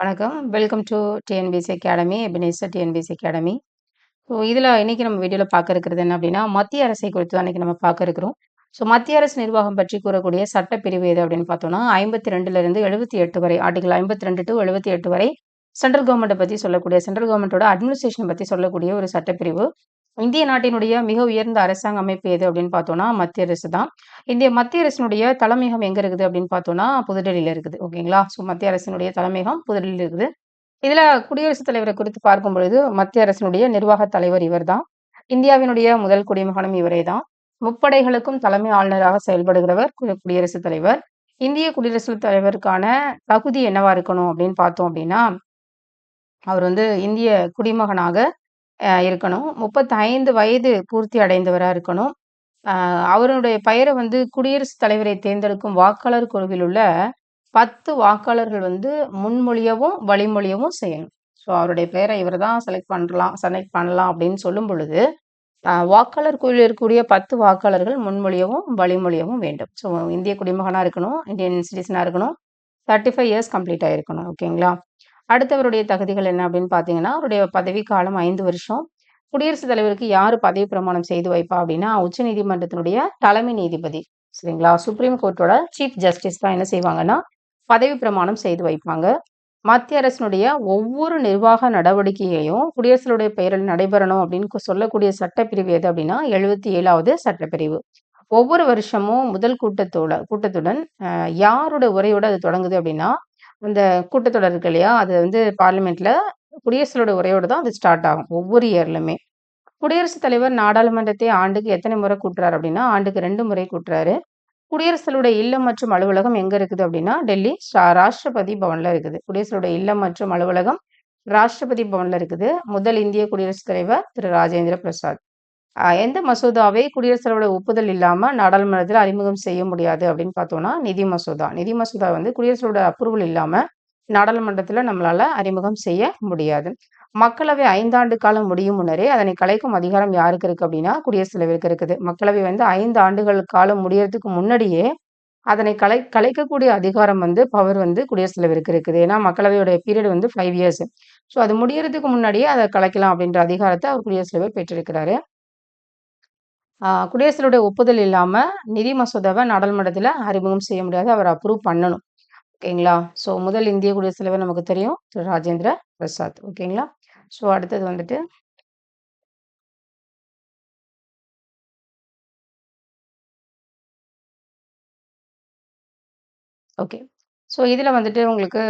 வணக்கம். Welcome to TNPSC academy, Ebenezer TNPSC academy. So இதில் இன்னைக்கு நம்ம வீடியோவில் பார்க்க இருக்கிறது என்ன அப்படின்னா, மத்திய அரசை குறித்து தான் இன்றைக்கி நம்ம பார்க்க இருக்கிறோம். ஸோ மத்திய அரசு நிர்வாகம் பற்றி கூறக்கூடிய சட்டப்பிரிவு எது அப்படின்னு பார்த்தோம்னா, 52லிருந்து 78 வரை ஆட்டிகள் ஐம்பத்தி ரெண்டு டு எழுபத்தி எட்டு வரை சென்ட்ரல் கவர்மெண்ட்டை பற்றி சொல்லக்கூடிய சென்ட்ரல் கவர்மெண்ட்டோட அட்மினிஸ்ட்ரேஷன் பற்றி சொல்லக்கூடிய ஒரு சட்டப்பிரிவு. இந்திய நாட்டினுடைய மிக உயர்ந்த அரசாங்க அமைப்பு எது அப்படின்னு பார்த்தோம்னா, மத்திய அரசு தான். இந்திய மத்திய அரசினுடைய தலைமையகம் எங்க இருக்குது அப்படின்னு பார்த்தோம்னா, புதுடெல்லியில இருக்குது. ஓகேங்களா? ஸோ மத்திய அரசினுடைய தலைமையகம் புதுடெல்லியில் இருக்குது. இதுல குடியரசுத் தலைவரை குறித்து பார்க்கும் பொழுது, மத்திய அரசினுடைய நிர்வாகத் தலைவர் இவர்தான். இந்தியாவினுடைய முதல் குடிமகனும் இவரே தான். முப்படைகளுக்கும் தலைமை ஆளுநராக செயல்படுகிறவர் குடியரசுத் தலைவர். இந்திய குடியரசுத் தலைவருக்கான தகுதி என்னவா இருக்கணும் அப்படின்னு பார்த்தோம் அப்படின்னா, அவர் வந்து இந்திய குடிமகனாக இருக்கணும். 35 வயது பூர்த்தி அடைந்தவராக இருக்கணும். அவருடைய பெயரை வந்து குடியரசுத் தலைவரை தேர்ந்தெடுக்கும் வாக்காளர் குழுவில் உள்ள 10 வாக்காளர்கள் வந்து முன்மொழியவும், வழிமொழியவும் செய்யணும். ஸோ அவருடைய பெயரை இவர் தான் செலக்ட் பண்ணலாம் செலக்ட் பண்ணலாம் அப்படின்னு சொல்லும் பொழுது, வாக்காளர் குழுவில் இருக்கக்கூடிய 10 வாக்காளர்கள் முன்மொழியவும், வழிமொழியவும் வேண்டும். ஸோ இந்திய குடிமகனாக இருக்கணும், இந்தியன் சிட்டிசனாக இருக்கணும், 35 இயர்ஸ் கம்ப்ளீட் ஆகிருக்கணும் ஓகேங்களா? அடுத்தவருடைய தகுதிகள் என்ன அப்படின்னு பார்த்தீங்கன்னா, அவருடைய பதவிக்காலம் ஐந்து வருஷம். குடியரசுத் தலைவருக்கு யார் பதவி பிரமாணம் செய்து வைப்பா அப்படின்னா, உச்ச நீதிமன்றத்தினுடைய தலைமை நீதிபதி. சரிங்களா? சுப்ரீம் கோர்ட்டோட சீஃப் ஜஸ்டிஸ் தான் என்ன செய்வாங்கன்னா, பதவி பிரமாணம் செய்து வைப்பாங்க. மத்திய அரசினுடைய ஒவ்வொரு நிர்வாக நடவடிக்கையையும் குடியரசுடைய பெயரில் நடைபெறணும் அப்படின்னு சொல்லக்கூடிய சட்டப்பிரிவு எது அப்படின்னா, 77வது சட்டப்பிரிவு. ஒவ்வொரு வருஷமும் முதல் கூட்டத்தோட கூட்டத்துடன் யாரோட உரையோட அது தொடங்குது அப்படின்னா, அந்த கூட்டத்தொடர் இருக்கு இல்லையா? அது வந்து பார்லிமெண்ட்டில் குடியரசுகளோட உரையோடு தான் அது ஸ்டார்ட் ஆகும். ஒவ்வொரு இயர்லுமே. குடியரசுத் தலைவர் நாடாளுமன்றத்தை ஆண்டுக்கு எத்தனை முறை கூட்டுறாரு அப்படின்னா, ஆண்டுக்கு ரெண்டு முறை கூட்டுறாரு. குடியரசுடைய இல்லம் மற்றும் அலுவலகம் எங்க இருக்குது அப்படின்னா, டெல்லி ஷா ராஷ்டிரபதி பவன்ல இருக்குது. குடியரசுடைய இல்லம் மற்றும் அலுவலகம் ராஷ்டிரபதி பவன்ல இருக்குது. முதல் இந்திய குடியரசுத் தலைவர் திரு ராஜேந்திர பிரசாத். எந்த மசோதாவை குடியரசுத் தலைவரோட ஒப்புதல் இல்லாமல் நாடாளுமன்றத்தில் அறிமுகம் செய்ய முடியாது அப்படின்னு பார்த்தோம்னா, நிதி மசோதா. நிதி மசோதா வந்து குடியரசுடைய அப்ரூவல் இல்லாமல் நாடாளுமன்றத்தில் நம்மளால் அறிமுகம் செய்ய முடியாது. மக்களவை ஐந்தாண்டு காலம் முடியும் முன்னரே அதனை கலைக்கும் அதிகாரம் யாருக்கு இருக்கு அப்படின்னா, குடியரசுத் தலைவருக்கு இருக்குது. மக்களவை வந்து ஐந்து ஆண்டுகள் காலம் முடியறதுக்கு முன்னாடியே, அதனை கலை கலைக்கக்கூடிய அதிகாரம் வந்து பவர் வந்து குடியரசுத் தலைவருக்கு இருக்குது. ஏன்னா மக்களவையோட பீரியட் வந்து ஃபைவ் இயர்ஸ். ஸோ அது முடியறதுக்கு முன்னாடியே அதை கலைக்கலாம் அப்படின்ற அதிகாரத்தை அவர் குடியரசுத் தலைவர் பெற்றிருக்கிறாரு. குடியரசுடைய ஒப்புதல் இல்லாமல் நிதி மசோதாவை நாடாளுமன்றத்தில் அறிமுகம் செய்ய முடியாது. அவர் அப்ரூவ் பண்ணணும். ஓகேங்களா? ஸோ முதல் இந்திய குடியரசுத் தலைவர் நமக்கு தெரியும். திரு ராஜேந்திர பிரசாத். ஓகேங்களா? ஸோ அடுத்தது வந்துட்டு ஓகே. ஸோ இதில் வந்துட்டு உங்களுக்கு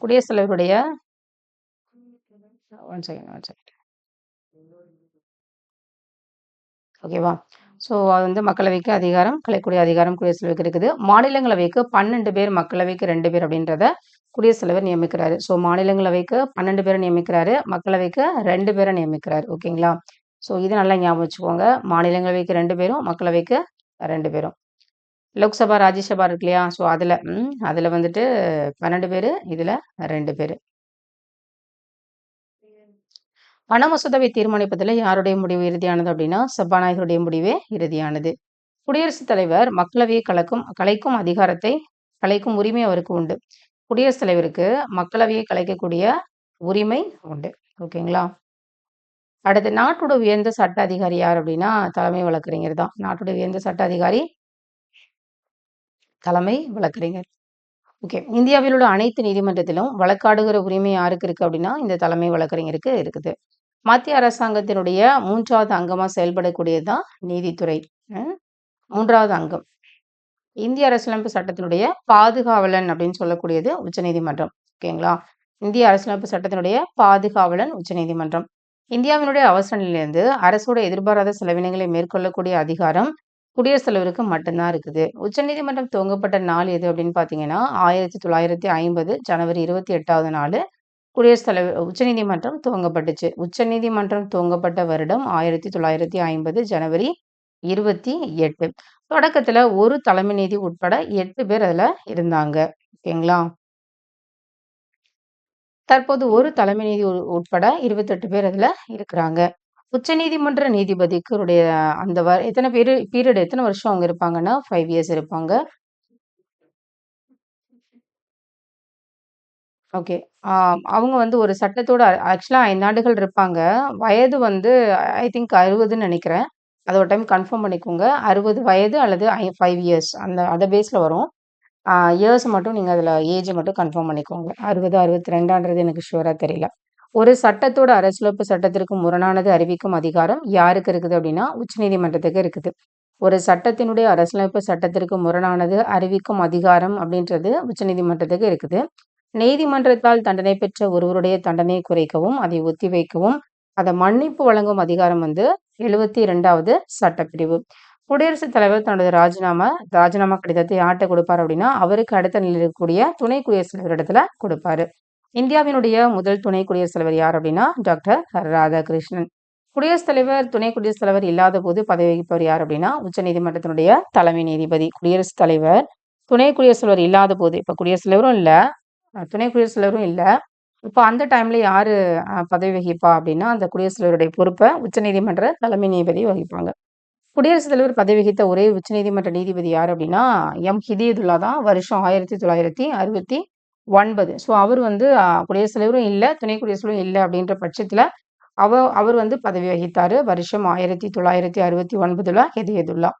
குடியரசுத் தலைவருடைய ஒன் செகண்ட், ஒன் செகண்ட். ஓகேவா? ஸோ அது வந்து மக்களவைக்கு அதிகாரம், கலைக்கூடிய அதிகாரம் குடியரசுத் தலைவருக்கு இருக்குது. மாநிலங்களவைக்கு 12 பேர், மக்களவைக்கு ரெண்டு பேர் அப்படின்றத குடியரசுத் தலைவர் நியமிக்கிறாரு. ஸோ மாநிலங்களவைக்கு பன்னெண்டு பேரை நியமிக்கிறாரு. மக்களவைக்கு ரெண்டு பேரை நியமிக்கிறாரு. ஓகேங்களா? ஸோ இது நல்லா ஞாபகம் வச்சுக்கோங்க. மாநிலங்களவைக்கு ரெண்டு பேரும், மக்களவைக்கு ரெண்டு பேரும். லோக்சபா, ராஜ்யசபா இருக்கு இல்லையா? ஸோ அதில் ம் வந்துட்டு பன்னெண்டு பேர் இதில் ரெண்டு பேர் பண மசோதாவை தீர்மானிப்பதில் யாருடைய முடிவு இறுதியானது அப்படின்னா, சபாநாயகருடைய முடிவே இறுதியானது. குடியரசுத் தலைவர் மக்களவையை கலக்கும் கலைக்கும் அதிகாரத்தை கலைக்கும் உரிமை அவருக்கு உண்டு. குடியரசுத் தலைவருக்கு மக்களவையை கலைக்கக்கூடிய உரிமை உண்டு. ஓகேங்களா? அடுத்து நாட்டோட உயர்ந்த சட்ட அதிகாரி யார் அப்படின்னா, தலைமை வழக்கறிஞர் தான். நாட்டோட உயர்ந்த சட்ட அதிகாரி தலைமை வழக்கறிஞர். ஓகே. இந்தியாவில் உள்ள அனைத்து நீதிமன்றத்திலும் வழக்காடுகிற உரிமை யாருக்கு இருக்கு அப்படின்னா, இந்த தலைமை வழக்கறிஞருக்கு இருக்குது. மத்திய அரசாங்கத்தினுடைய மூன்றாவது அங்கமாக செயல்படக்கூடியது தான் நீதித்துறை. மூன்றாவது அங்கம். இந்திய அரசியலமைப்பு சட்டத்தினுடைய பாதுகாவலன் அப்படின்னு சொல்லக்கூடியது உச்சநீதிமன்றம். ஓகேங்களா? இந்திய அரசியலமைப்பு சட்டத்தினுடைய பாதுகாவலன் உச்சநீதிமன்றம். இந்தியாவினுடைய அவசர நிலையிலிருந்து அரசோட எதிர்பாராத செலவினங்களை மேற்கொள்ளக்கூடிய அதிகாரம் குடியரசுத் தலைவருக்கு மட்டும்தான் இருக்குது. உச்சநீதிமன்றம் துவங்கப்பட்ட நாள் எது அப்படின்னு பார்த்தீங்கன்னா, 1950 ஜனவரி இருபத்தி எட்டாவது நாள் குடியரசுத் தலைவர் உச்சநீதிமன்றம் துவங்கப்பட்டுச்சு. உச்சநீதிமன்றம் துவங்கப்பட்ட வருடம் 1950 ஜனவரி இருபத்தி எட்டு தொடக்கத்தில் ஒரு தலைமை நீதி உட்பட எட்டு பேர் அதுல இருந்தாங்க. ஓகேங்களா? தற்போது ஒரு தலைமை நீதி உட்பட 28 பேர் அதுல இருக்கிறாங்க. உச்சநீதிமன்ற நீதிபதிக்குடைய அந்த வ எத்தனை பேர் பீரியட் எத்தனை வருஷம் அவங்க இருப்பாங்கன்னா, ஃபைவ் இயர்ஸ் இருப்பாங்க. ஓகே. ஆ அவங்க வந்து ஒரு சட்டத்தோட ஆக்சுவலா 5 ஆண்டுகள் இருப்பாங்க. வயது வந்து ஐ திங்க் 60ன்னு நினைக்கிறேன் அத ஒரு டைம் கன்ஃபார்ம் பண்ணிக்கோங்க. 60 வயது அல்லது ஐ 5 இயர்ஸ் அந்த அத பேஸ்ல வரும். ஆ இயர்ஸ் மட்டும் நீங்க அதுல ஏஜ் மட்டும் கன்ஃபார்ம் பண்ணிக்கோங்க. 60, 62ன்றது எனக்கு ஷூரா தெரியல. ஒரு சட்டத்தோட அரசியலமைப்பு சட்டத்திற்கு முரணானது அறிவிக்கும் அதிகாரம் யாருக்கு இருக்குது அப்டின்னா, உச்சநீதிமன்றத்துக்கு இருக்குது. ஒரு சட்டத்தினுடைய அரசியலமைப்பு சட்டத்திற்கு முரணானது அறிவிக்கும் அதிகாரம் அப்டின்றது உச்சநீதிமன்றத்துக்கு இருக்குது. நீதிமன்றத்தால் தண்டனை பெற்ற ஒருவருடைய தண்டனையை குறைக்கவும், அதை ஒத்திவைக்கவும், அதை மன்னிப்பு வழங்கும் அதிகாரம் வந்து 72வது சட்டப்பிரிவு. குடியரசுத் தலைவர் தனது ராஜினாமா ராஜினாமா கடிதத்தை யார்ட்ட கொடுப்பார் அப்படின்னா அவருக்கு அடுத்த நிலையில் இருக்கக்கூடிய துணை குடியரசுத் தலைவர் இடத்துல கொடுப்பாரு இந்தியாவினுடைய முதல் துணை குடியரசுத் தலைவர் யார் அப்படின்னா டாக்டர் ராதாகிருஷ்ணன். குடியரசுத் தலைவர், துணை குடியரசுத் தலைவர் இல்லாத போது பதவி வகிப்பவர் யார் அப்படின்னா உச்சநீதிமன்றத்தினுடைய தலைமை நீதிபதி. குடியரசுத் தலைவர், துணை குடியரசுத் தலைவர் இல்லாத போது இப்ப குடியரசுத் தலைவரும் இல்ல, துணை குடியரசுத் தலைவரும் இல்ல. அந்த டைமில் யார் பதவி வகிப்பா அப்படின்னா அந்த குடியரசுத் தலைவருடைய பொறுப்பை உச்சநீதிமன்ற தலைமை நீதிபதி வகிப்பாங்க. குடியரசுத் தலைவர் பதவி வகித்த ஒரே உச்சநீதிமன்ற நீதிபதி யார் அப்படின்னா எம். ஹிதியதுல்லா தான். வருஷம் 1969. ஸோ அவர் வந்து குடியரசுத் தலைவரும் இல்லை துணை குடியரசுலும் இல்லை அப்படின்ற பட்சத்தில் அவ அவர் வந்து பதவி வகித்தார் வருஷம் 1969ல ஹிதயதுல்லா.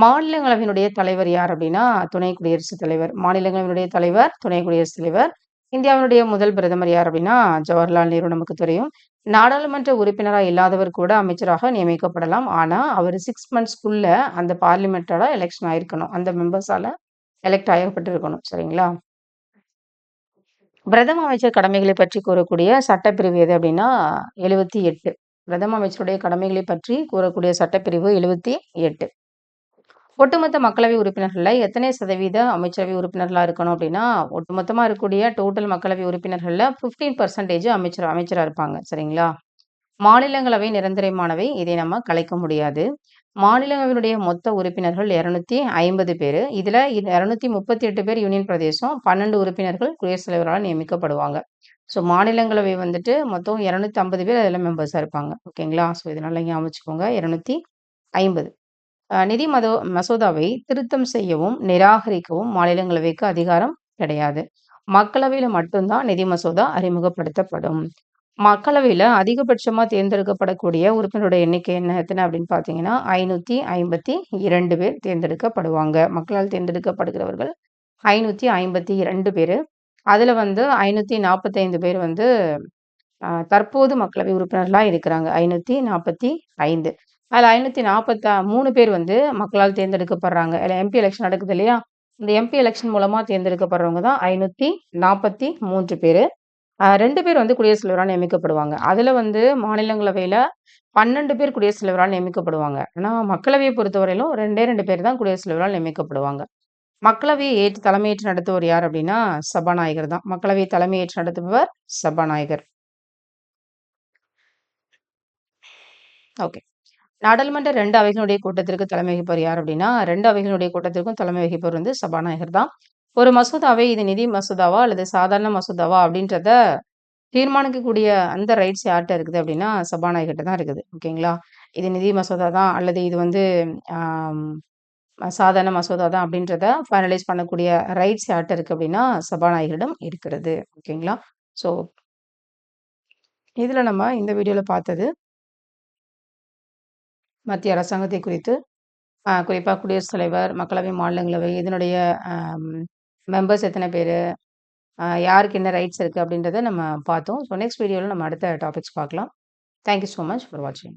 மாநிலங்களவையினுடைய தலைவர் யார் அப்படின்னா துணை குடியரசுத் தலைவர். மாநிலங்களவையினுடைய தலைவர், துணை குடியரசுத் தலைவர். இந்தியாவினுடைய முதல் பிரதமர் யார் அப்படின்னா ஜவஹர்லால் நேரு நமக்கு தெரியும். நாடாளுமன்ற உறுப்பினராக இல்லாதவர் கூட அமைச்சராக நியமிக்கப்படலாம். ஆனால் அவர் சிக்ஸ் மந்த்ஸ்க்குள்ள அந்த பார்லிமெண்டால எலெக்ஷன் ஆயிருக்கணும். அந்த மெம்பர்ஸால எலெக்ட் ஆகப்பட்டிருக்கணும். சரிங்களா? பிரதம அமைச்சர் கடமைகளைப் பற்றி கூறக்கூடிய சட்டப்பிரிவு எது அப்படின்னா எழுபத்தி எட்டு பிரதம அமைச்சருடைய கடமைகளைப் பற்றி கூறக்கூடிய சட்டப்பிரிவு 78. ஒட்டுமொத்த மக்களவை உறுப்பினர்களில் எத்தனை சதவீத அமைச்சரவை உறுப்பினர்களாக இருக்கணும் அப்படின்னா ஒட்டுமொத்தமாக இருக்கக்கூடிய டோட்டல் மக்களவை உறுப்பினர்களில் ஃபிஃப்டீன் பர்சன்டேஜ் அமைச்சர் அமைச்சராக இருப்பாங்க. சரிங்களா? மாநிலங்களவை நிரந்தரமானவை. இதை நம்ம கலைக்க முடியாது. மாநிலங்களவையினுடைய மொத்த உறுப்பினர்கள் இரநூத்தி ஐம்பது பேர் இதில் இரநூத்தி முப்பத்தி எட்டு பேர் யூனியன் பிரதேசம், 12 உறுப்பினர்கள் குடியரசுத் தலைவரால் நியமிக்கப்படுவாங்க. ஸோ மாநிலங்களவை வந்துட்டு மொத்தம் 250 பேர் அதில் மெம்பர்ஸாக இருப்பாங்க. ஓகேங்களா? ஸோ இதனால் நீங்கள் ஞாபகம் வச்சுக்கோங்க. 250. அ நிதி மதோ மசோதாவை திருத்தம் செய்யவும், நிராகரிக்கவும் மாநிலங்களவைக்கு அதிகாரம் கிடையாது. மக்களவையில மட்டும்தான் நிதி மசோதா அறிமுகப்படுத்தப்படும். மக்களவையில அதிகபட்சமா தேர்ந்தெடுக்கப்படக்கூடிய உறுப்பினருடைய எண்ணிக்கை என்ன எத்தன அப்டின்னு பார்த்தீங்கன்னா, 552 பேர் தேர்ந்தெடுக்கப்படுவாங்க. மக்களால் தேர்ந்தெடுக்கப்படுகிறவர்கள் ஐநூத்தி ஐம்பத்தி இரண்டு பேர் அதுல வந்து 545 பேர் வந்து தற்போது மக்களவை உறுப்பினர்களா இருக்கிறாங்க. 545. அதில் ஐநூற்றி நாற்பத்தா மூணு பேர் வந்து மக்களால் தேர்ந்தெடுக்கப்படுறாங்க. இல்லை எம்பி எலெக்ஷன் நடக்குது இல்லையா? இந்த எம்பி எலெக்ஷன் மூலமாக தேர்ந்தெடுக்கப்படுறவங்க தான் ஐநூற்றி நாற்பத்தி மூன்று பேர் ரெண்டு பேர் வந்து குடியரசுத் தலைவராக நியமிக்கப்படுவாங்க. அதில் வந்து மாநிலங்களவையில் பன்னெண்டு பேர் குடியரசுத் தலைவராக நியமிக்கப்படுவாங்க. ஆனால் மக்களவையை பொறுத்தவரையிலும் 2டே 2 பேர் தான் குடியரசுத் தலைவரால் நியமிக்கப்படுவாங்க. மக்களவையை ஏற்று தலைமையேற்று நடத்துவர் யார் அப்படின்னா சபாநாயகர் தான். மக்களவையை தலைமையேற்று நடத்துபவர் சபாநாயகர். ஓகே. நாடாளுமன்ற ரெண்டு அவைகளுடைய கூட்டத்திற்கு தலைமை வகிப்பவர் யார் அப்படின்னா ரெண்டு அவைகளுடைய கூட்டத்திற்கும் தலைமை வகிப்பவர் வந்து சபாநாயகர் தான். ஒரு மசோதாவை இது நிதி மசோதாவா அல்லது சாதாரண மசோதாவா அப்படின்றத தீர்மானிக்கக்கூடிய அந்த ரைட்ஸ் யார்கிட்ட இருக்குது அப்படின்னா சபாநாயகர்கிட்ட தான் இருக்குது. ஓகேங்களா? இது நிதி மசோதா தான் அல்லது இது வந்து சாதாரண மசோதா தான் அப்படின்றத ஃபைனலைஸ் பண்ணக்கூடிய ரைட்ஸ் யார்கிட்ட இருக்கு அப்படின்னா சபாநாயகரிடம் இருக்கிறது. ஓகேங்களா? ஸோ இதில் நம்ம இந்த வீடியோவில் பார்த்தது மத்திய அரசாங்கத்தை குறித்து, குறிப்பாக குடியரசுத் தலைவர், மக்களவை, மாநிலங்களவை இதனுடைய மெம்பர்ஸ் எத்தனை பேர் யாருக்கு என்ன ரைட்ஸ் இருக்குது அப்படின்றத நம்ம பார்த்தோம். ஸோ நெக்ஸ்ட் வீடியோவில் நம்ம அடுத்த டாபிக்ஸ் பார்க்கலாம். தேங்க் யூ மச் ஃபார் வாட்சிங்.